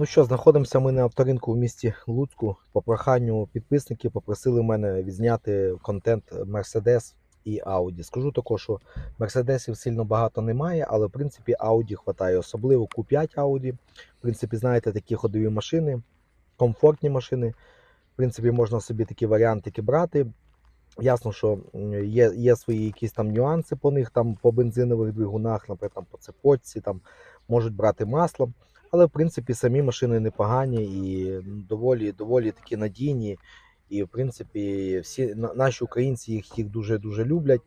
Ну що, знаходимося ми на авторинку в місті Луцьку. По проханню підписників попросили мене відзняти контент Mercedes і Audi. Скажу також, що Мерседесів сильно багато немає, але в принципі Audi хватає, особливо Q5 Audi. В принципі, знаєте, такі ходові машини, комфортні машини. В принципі, можна собі такі варіантики брати. Ясно, що є, є свої якісь там нюанси по них, там по бензинових двигунах, наприклад, там, по цепочці, там можуть брати масло. Але в принципі самі машини непогані і доволі, доволі такі надійні. І в принципі всі наші українці їх, їх дуже дуже люблять.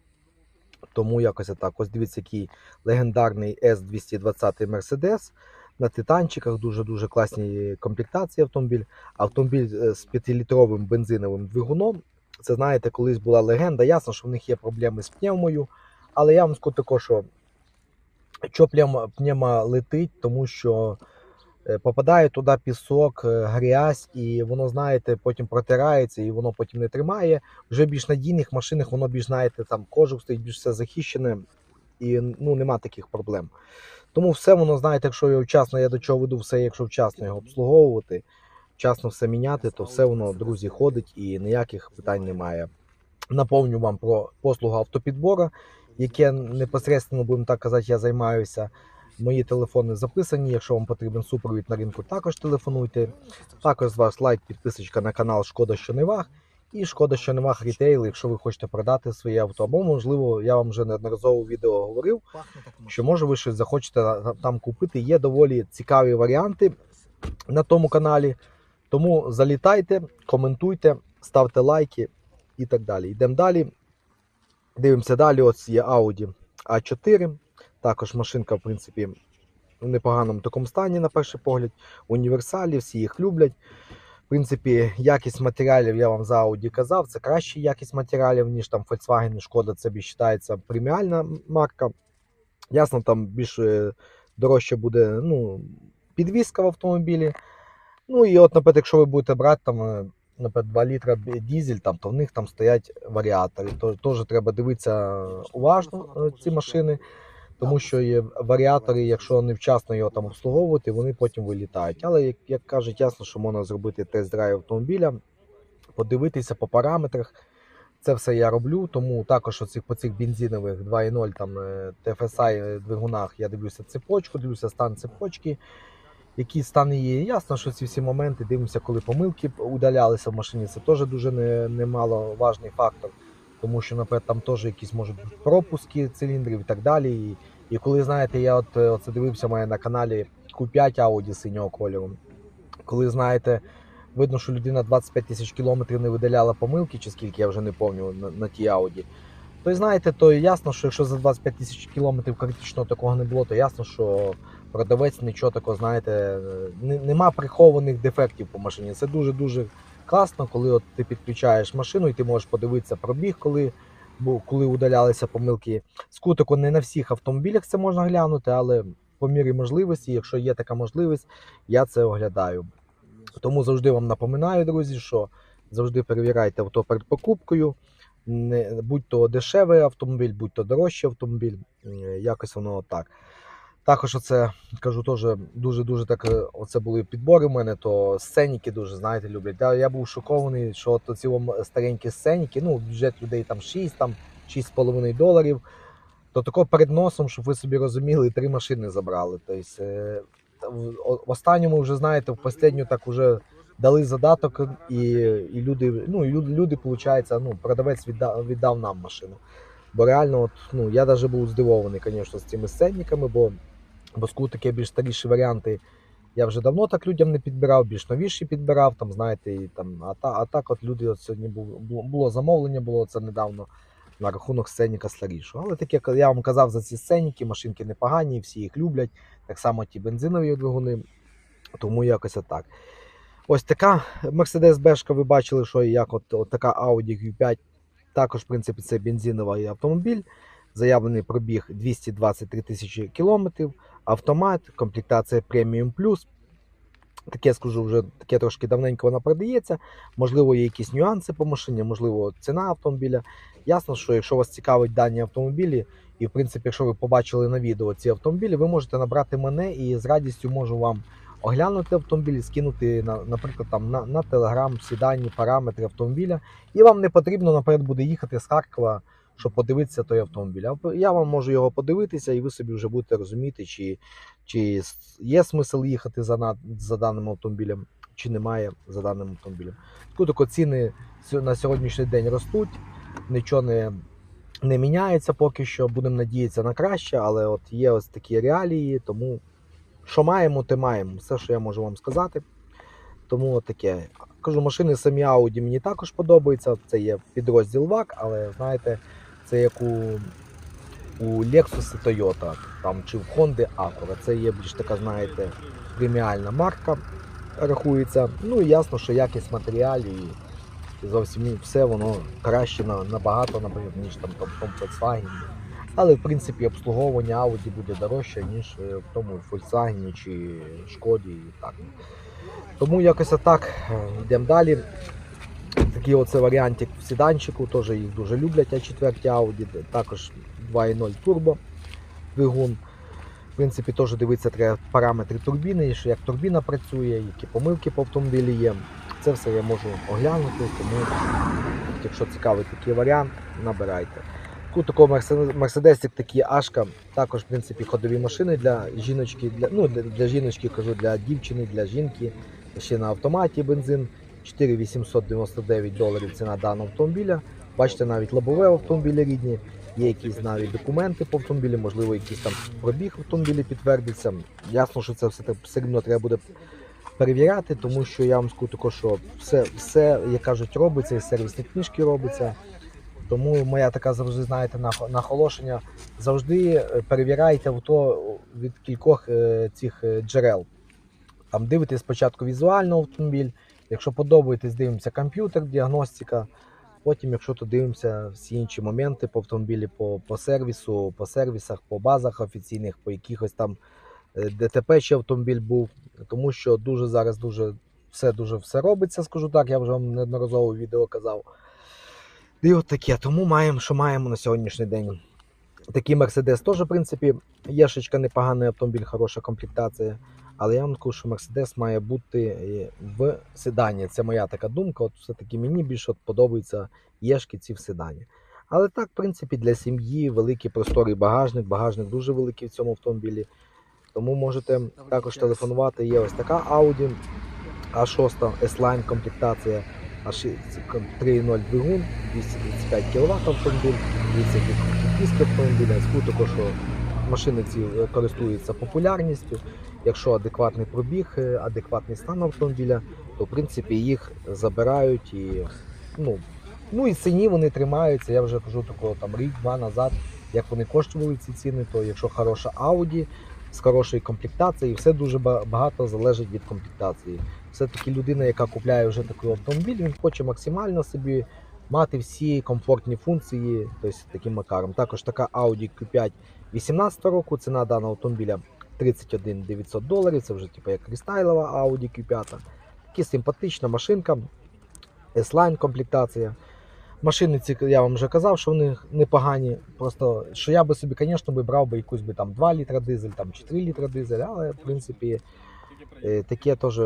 Тому якось так. Ось дивіться, який легендарний S220 Mercedes. На титанчиках дуже-дуже класні комплектації автомобіль. Автомобіль е, з 5-літровим бензиновим двигуном. Це знаєте, колись була легенда. Ясно, що в них є проблеми з пневмою. Але я вам скажу також, що що пневма, летить, тому що попадає туди пісок, е, грязь, і воно, знаєте, потім протирається, і воно потім не тримає. Вже більш надійних машинах воно більш, знаєте, там кожух стоїть більш все захищене, і ну, нема таких проблем. Тому все воно, знаєте, якщо його вчасно, я до чого веду все, якщо вчасно його обслуговувати, вчасно все міняти, то все воно, друзі, ходить і ніяких питань немає. Наповню вам про послугу автопідбора, яке непосередньо, будемо так казати, я займаюся. Мої телефони записані. Якщо вам потрібен супровід на ринку, також телефонуйте. Також з вас лайк, підписочка на канал Шкода, що не ваг. І шкода, що не ваг рітейл, якщо ви хочете продати своє авто. Або, можливо, я вам вже неодноразово відео говорив, що може ви щось захочете там купити. Є доволі цікаві варіанти на тому каналі. Тому залітайте, коментуйте, ставте лайки і так далі. Йдемо далі. Дивимося далі. Ось є Audi A4. Також машинка, в принципі, в непоганому такому стані, на перший погляд. Універсалі, всі їх люблять. В принципі, якість матеріалів, я вам за Audi казав, це краща якість матеріалів, ніж там Volkswagen Шкода. Це більш вважається преміальна марка. Ясно, там більш е, дорожче буде ну, підвізка в автомобілі. Ну і от, наприклад, якщо ви будете брати там, е, наприклад, 2 літра дізель, там, то в них там стоять варіатори. То, теж треба дивитися уважно е, ці машини, тому що є варіатори, якщо невчасно його там обслуговувати, вони потім вилітають. Але як, як кажуть, ясно, що можна зробити тест-драйв автомобіля, подивитися по параметрах. Це все я роблю, тому також оцих, по цих бензинових 2.0 там е, TFSI двигунах я дивлюся цепочку, дивлюся стан цепочки, який стан її. Ясно, що ці всі моменти дивимося, коли помилки удалялися в машині. Це теж дуже не- немаловажний фактор, тому що, наприклад, там теж якісь можуть бути пропуски циліндрів і так далі. І, і коли знаєте, я от е, оце дивився має на каналі Q5 Audi синього кольору. Коли знаєте, видно, що людина 25 тисяч кілометрів не видаляла помилки, чи скільки я вже не пам'ятаю на, на тій Audi. То знаєте, то ясно, що якщо за 25 тисяч кілометрів критичного такого не було, то ясно, що продавець нічого такого, знаєте, не, нема прихованих дефектів по машині. Це дуже-дуже класно, коли от ти підключаєш машину і ти можеш подивитися пробіг, коли, бу- коли удалялися помилки. Скутику не на всіх автомобілях це можна глянути, але по мірі можливості, якщо є така можливість, я це оглядаю. Тому завжди вам напоминаю, друзі, що завжди перевіряйте авто перед покупкою. Будь то дешевий автомобіль, будь то дорожчий автомобіль, е, якось воно так. Також оце кажу, теж дуже-дуже так. е, Оце були підбори в мене, то сценіки дуже, знаєте, люблять. Я, я був шокований, що от ці старенькі сценіки, ну, бюджет людей там 6, там 6,5 доларів. То тако перед носом, щоб ви собі розуміли, три машини забрали. Тобто, е, в останньому вже знаєте, в останню так вже дали задаток, і, і люди, ну, і люди, виходить, ну, продавець віддав, віддав нам машину. Бо реально, от, ну, я навіть був здивований, звісно, з цими сценниками, бо, бо скутики більш старіші варіанти. Я вже давно так людям не підбирав, більш новіші підбирав, там, знаєте, і там, а, та, а так от люди от сьогодні був, було, замовлення, було це недавно на рахунок сценіка старішого. Але таке, я вам казав за ці сценіки, машинки непогані, всі їх люблять. Так само ті бензинові двигуни. Тому якось отак. Ось така Mercedes Бешка, ви бачили, що як от, от така Audi Q5. Також, в принципі, це бензиновий автомобіль. Заявлений пробіг 223 тисячі кілометрів. Автомат, комплектація Premium Plus. Таке скажу вже таке трошки давненько вона продається. Можливо, є якісь нюанси по машині, можливо, ціна автомобіля. Ясно, що якщо вас цікавить дані автомобілі, і в принципі, якщо ви побачили на відео ці автомобілі, ви можете набрати мене і з радістю можу вам оглянути автомобіль, скинути, на, наприклад, там на, на Telegram всі дані, параметри автомобіля, і вам не потрібно наперед буде їхати з Харкова, щоб подивитися той автомобіль. А Я вам можу його подивитися, і ви собі вже будете розуміти, чи, чи є смисл їхати за, за даним автомобілем, чи немає за даним автомобілем. Тако ціни на сьогоднішній день ростуть, нічого не, не міняється поки що. Будемо надіятися на краще, але от є ось такі реалії, тому що маємо, те маємо. Все, що я можу вам сказати. Тому таке. Кажу, машини самі Audi мені також подобаються. Це є підрозділ VAC, але знаєте, це як у, у Lexus і Toyota там, чи в Honda Acura. Це є більш така, знаєте, преміальна марка рахується. Ну і ясно, що якість матеріалів і, зовсім все воно краще на, набагато, наприклад, ніж там, там тому Volkswagen. Але в принципі обслуговування Audi буде дорожче, ніж е, в тому Volkswagen чи Шкоді. І так. Тому якось отак е, йдемо далі. Такий оце варіантик в седанчику, теж їх дуже люблять, а 4 Audi, також 2.0 турбо двигун. В принципі, теж дивитися треба параметри турбіни, що як турбіна працює, які помилки по автомобілі є. Це все я можу оглянути, тому якщо цікавий такий варіант, набирайте. Тут такого Мерседесик, такий Ашка, також в принципі ходові машини для жіночки, для, ну, для, для жіночки кажу, для дівчини, для жінки. Ще на автоматі бензин. 4899 доларів ціна даного автомобіля. Бачите, навіть лобове автомобілі рідні, є якісь навіть документи по автомобілі, можливо, якийсь там пробіг автомобілі підтвердиться. Ясно, що це все все одно треба буде перевіряти, тому що я вам скажу також, що все, все, як кажуть, робиться, і сервісні книжки робиться. Тому моя така завжди, знаєте, нах- наголошення. Завжди е, перевіряйте авто від кількох е, цих е, джерел. Там дивитесь спочатку візуально автомобіль. Якщо подобаєтесь, дивимося комп'ютер, діагностика. Потім, якщо то дивимося всі інші моменти по автомобілі, по, по сервісу, по сервісах, по базах офіційних, по якихось там е, ДТП чи автомобіль був. Тому що дуже зараз дуже все дуже все робиться, скажу так, я вже вам неодноразово відео казав. І от таке. Тому маємо, що маємо на сьогоднішній день. Такий Мерседес теж, в принципі, єшечка непоганий автомобіль, хороша комплектація. Але я вам кажу, що Мерседес має бути е, в седані. Це моя така думка. От все-таки мені більше подобаються єшки ці в седані. Але так, в принципі, для сім'ї великий просторий багажник. Багажник дуже великий в цьому автомобілі. Тому можете також телефонувати. Є ось така Audi A6 S-Line комплектація. Аж 3.0 двигун, 235 кВт автомобіль, 30 кількість автомобіля. Скажу також, машини ці е, користуються популярністю. Якщо адекватний пробіг, е, адекватний стан автомобіля, то в принципі їх забирають і ну, ну і ціні вони тримаються. Я вже кажу такого там рік-два назад, як вони коштували ці ціни, то якщо хороша Audi з хорошою комплектацією, все дуже багато залежить від комплектації. Все-таки людина, яка купляє вже такий автомобіль, він хоче максимально собі мати всі комфортні функції, тобто таким макаром. Також така Audi Q5 18 року, ціна даного автомобіля 31 900 доларів. Це вже типу як рестайлова Audi Q5. Такі симпатична машинка, S-Line комплектація. Машини ці, я вам вже казав, що вони непогані. Просто що я би собі, звісно, би брав би якусь би там 2 літра дизель, там чи 3 літра дизель, але в принципі е, таке теж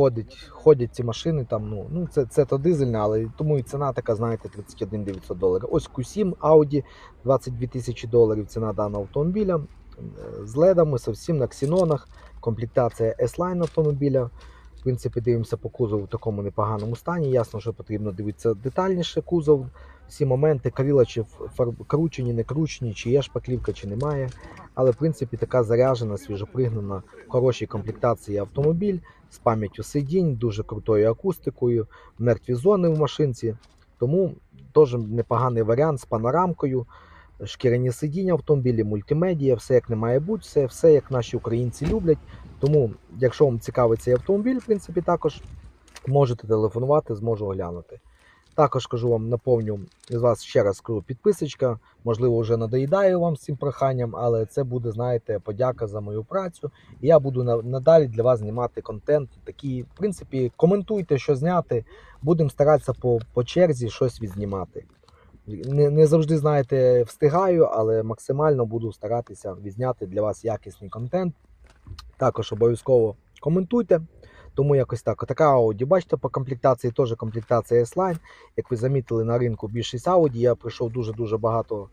ходить, ходять ці машини. Там, ну, ну це, це то дизельне, але тому і ціна така, знаєте, 31 900 доларів. Ось Q7 Audi 22 тисячі доларів ціна даного автомобіля е, з ледами, зовсім на ксенонах, комплектація S-Line автомобіля. В принципі, дивимося по кузову в такому непоганому стані. Ясно, що потрібно дивитися детальніше кузов, всі моменти, крила чи фарб... кручені, не кручені, чи є шпаклівка, чи немає. Але в принципі така заряжена, свіжопригнана, в хорошій комплектації автомобіль з пам'яттю сидінь, дуже крутою акустикою, мертві зони в машинці. Тому теж непоганий варіант з панорамкою, шкіряні сидіння в автомобілі, мультимедія, все як не має бути, все, все як наші українці люблять. Тому, якщо вам цікавий цей автомобіль, в принципі, також можете телефонувати, зможу оглянути. Також кажу вам, наповню з вас ще раз скажу підписочка. Можливо, вже надоїдаю вам з цим проханням, але це буде, знаєте, подяка за мою працю. І я буду надалі для вас знімати контент. Такий, в принципі, коментуйте, що зняти. Будемо старатися по, по черзі щось відзнімати. Не, не завжди, знаєте, встигаю, але максимально буду старатися відзняти для вас якісний контент. Також обов'язково коментуйте. Тому якось так. Така Audi. Бачите, по комплектації теж комплектація S-Line. Як ви замітили на ринку більшість Audi, я пройшов дуже-дуже багато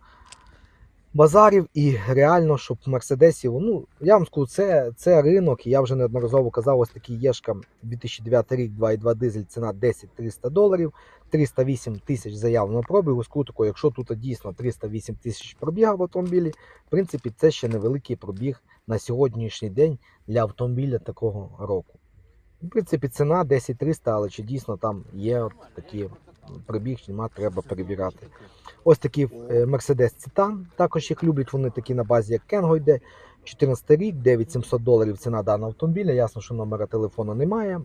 базарів і реально, щоб Мерседесів, ну я вам скажу, це, це ринок, і я вже неодноразово казав, ось такий Єшка 2009 рік, 2,2 дизель, ціна 10-300 доларів, 308 тисяч заявленого пробігу. Скажу тако, якщо тут дійсно 308 тисяч пробіга в автомобілі, в принципі, це ще невеликий пробіг на сьогоднішній день для автомобіля такого року. В принципі, ціна 10-300, але чи дійсно там є от такі прибіг, чи нема, треба перевіряти. Ось такий е, Mercedes Citan, також їх люблять, вони такі на базі, як Kengo йде. 14 рік, 9700 доларів ціна даного автомобіля. Ясно, що номера телефону немає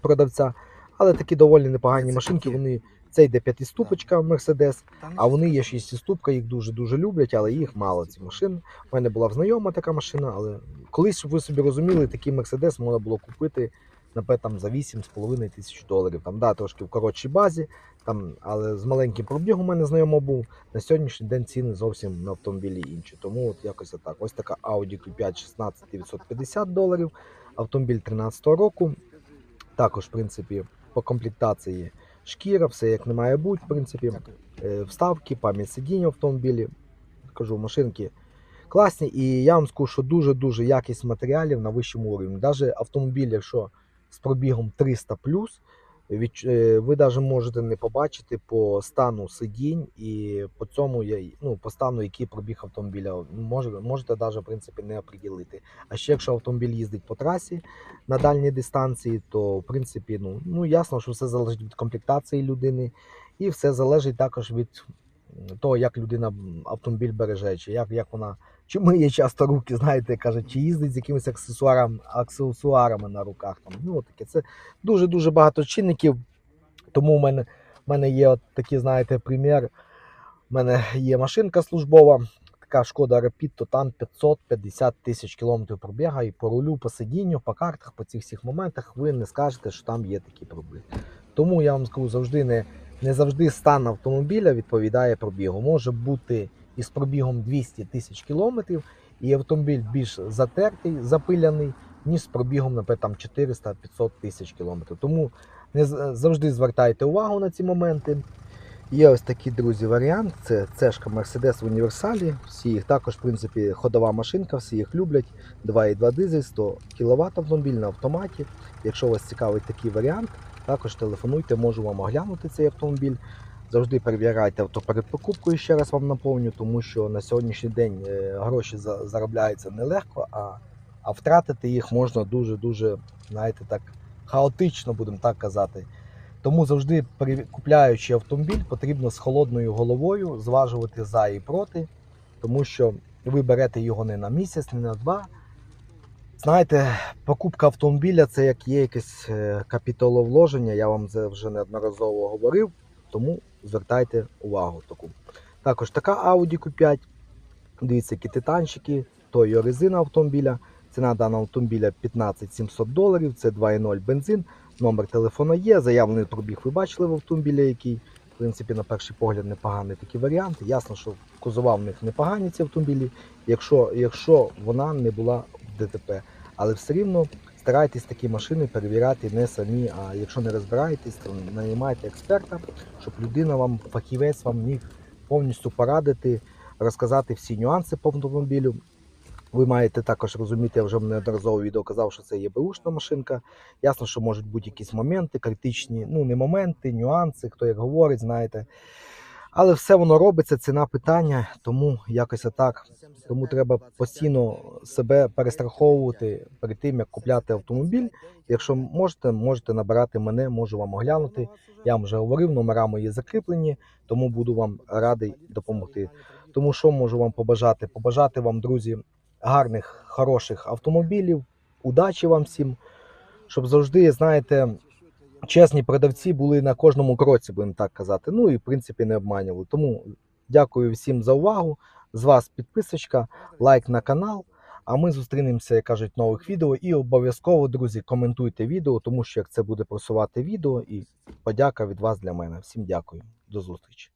продавця, але такі доволі непогані машинки. Вони це йде п'ятиступочка Mercedes, а вони є шістиступка, їх дуже-дуже люблять, але їх мало ці машини. У мене була знайома така машина, але колись, щоб ви собі розуміли, такий Mercedes можна було купити напевно, там, за 8,5 тисяч доларів. Там, да, трошки в коротшій базі, там, але з маленьким пробігом у мене знайомо був. На сьогоднішній день ціни зовсім на автомобілі інші. Тому от якось так. Ось така Audi Q5 16 950 доларів. Автомобіль 13 року. Також, в принципі, по комплектації шкіра, все як не має бути, в принципі. Е, Вставки, пам'ять сидіння в автомобілі. Кажу, машинки класні. І я вам скажу, що дуже-дуже якість матеріалів на вищому рівні. Навіть автомобіль, якщо з пробігом 300 від, е, ви навіть можете не побачити по стану сидінь і по цьому я- ну, по стану, який пробіг автомобіля. Може, можете навіть в принципі не оприділити. А ще якщо автомобіль їздить по трасі на дальній дистанції, то в принципі ну, ну ясно, що все залежить від комплектації людини, і все залежить також від того, як людина автомобіль береже, чи як, як вона. Чи миє часто руки, знаєте, кажуть, чи їздить з якимись аксесуарами, аксесуарами на руках. Там. Ну, таке. Це дуже-дуже багато чинників. Тому в мене, в мене є от такий, знаєте, примір. У мене є машинка службова, така шкода Rapid, то там 550 тисяч кілометрів пробіга і по рулю, по сидінню, по картах, по цих всіх моментах ви не скажете, що там є такі пробіг. Тому я вам скажу, завжди не, не завжди стан автомобіля відповідає пробігу. Може бути із пробігом 200 тисяч кілометрів, і автомобіль більш затертий, запиляний, ніж з пробігом, наприклад, 400-500 тисяч кілометрів. Тому не завжди звертайте увагу на ці моменти. Є ось такий, друзі, варіант. Це цешка Mercedes в універсалі. Всі їх також, в принципі, ходова машинка, всі їх люблять. 2,2 дизель, 100 кВт автомобіль на автоматі. Якщо вас цікавить такий варіант, також телефонуйте, можу вам оглянути цей автомобіль. Завжди перевіряйте авто перед покупкою, ще раз вам наповню, тому що на сьогоднішній день е, гроші заробляються нелегко, а, а втратити їх можна дуже-дуже, знаєте, так хаотично, будемо так казати. Тому завжди, купляючи автомобіль, потрібно з холодною головою зважувати за і проти, тому що ви берете його не на місяць, не на два. Знаєте, покупка автомобіля це як є якесь е, капіталовложення, я вам це вже неодноразово говорив, тому звертайте увагу таку. Також така Audi Q5. Дивіться, які титанчики, то є резина автомобіля. Ціна даного автомобіля 15 700 доларів, це 2.0 бензин. Номер телефона є, заявлений пробіг ви бачили в автомобілі, який, в принципі, на перший погляд непоганий такий варіант. Ясно, що кузова в них непогані ці автомобілі, якщо, якщо вона не була в ДТП. Але все рівно старайтесь такі машини перевіряти не самі, а якщо не розбираєтесь, то наймайте експерта, щоб людина вам, фахівець вам міг повністю порадити, розказати всі нюанси по автомобілю. Ви маєте також розуміти, я вже неодноразово відео казав, що це є беушна машинка. Ясно, що можуть бути якісь моменти критичні, ну не моменти, нюанси, хто як говорить, знаєте. Але все воно робиться, ціна питання, тому якось так. Тому треба постійно себе перестраховувати перед тим, як купляти автомобіль. Якщо можете, можете набирати мене, можу вам оглянути. Я вам вже говорив, номера мої закріплені, тому буду вам радий допомогти. Тому що можу вам побажати? Побажати вам, друзі, гарних, хороших автомобілів, удачі вам всім, щоб завжди, знаєте, чесні продавці були на кожному кроці, будемо так казати. Ну і в принципі не обманювали. Тому дякую всім за увагу. З вас підписочка, лайк на канал. А ми зустрінемося, як кажуть, в нових відео. І обов'язково, друзі, коментуйте відео, тому що як це буде просувати відео, і подяка від вас для мене. Всім дякую. До зустрічі.